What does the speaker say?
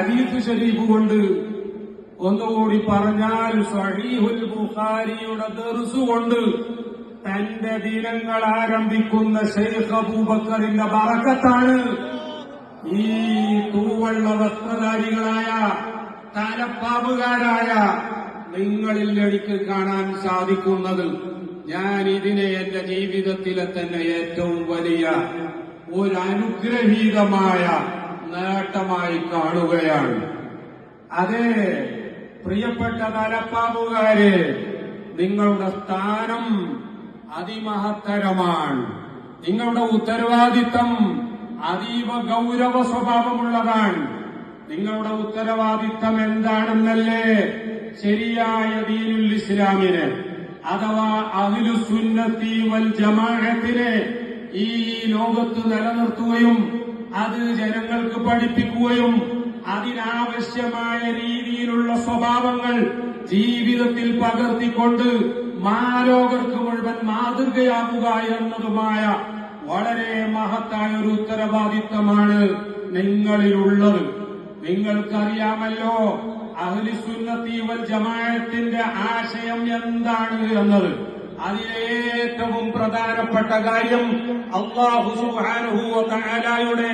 ഹദീഫ് ഷരീഫ് കൊണ്ട് ഒന്നുകൂടി പറഞ്ഞാൽ സഹീഹുൽ ബുഖാരിയുടെ ദർസുകൊണ്ട് തന്റെ ദിനങ്ങൾ ആരംഭിക്കുന്ന ഷെയ്ഖ് അബൂബക്കറിന്റെ ബറക്കത്താണ്. ഈ തൂവള്ള വസ്ത്രധാരികളായ തലപ്പാവുകാരായ നിങ്ങളിൽ എനിക്ക് കാണാൻ സാധിക്കുന്നത് ഞാൻ ഇതിനെ എന്റെ ജീവിതത്തിലെ തന്നെ ഏറ്റവും വലിയ ഒരു അനുഗ്രഹീതമായ നേട്ടമായി കാണുകയാണ്. അതെ പ്രിയപ്പെട്ട തലപ്പാവുകാരെ നിങ്ങളുടെ സ്ഥാനം അതിമഹത്തരമാണ്. നിങ്ങളുടെ ഉത്തരവാദിത്തം അതീവ ഗൗരവ സ്വഭാവമുള്ളതാണ്. നിങ്ങളുടെ ഉത്തരവാദിത്തം എന്താണെന്നല്ലേ ശരിയായ ദീനുൽ ഇസ്ലാമിന് അഥവാ അഹിലു സുന്നത്തി വൽ ജമാഅത്തിനെ ഈ ലോകത്ത് നിലനിർത്തുകയും അത് ജനങ്ങൾക്ക് പഠിപ്പിക്കുകയും അതിനാവശ്യമായ രീതിയിലുള്ള സ്വഭാവങ്ങൾ ജീവിതത്തിൽ പകർത്തിക്കൊണ്ട് മാലോകർക്ക് മുഴുവൻ മാതൃകയാകുക എന്നതുമായ വളരെ മഹത്തായ ഒരു ഉത്തരവാദിത്തമാണ് നിങ്ങളിലുള്ളത്. നിങ്ങൾക്കറിയാമല്ലോ അഹ്ലിസുന്നത്തി വൽ ജമാഅത്തിന്റെ ആശയം എന്താണ് എന്നത്? അതിലേറ്റവും പ്രധാനപ്പെട്ട കാര്യം അള്ളാഹു സുബ്ഹാനഹു വ തആലയുടെ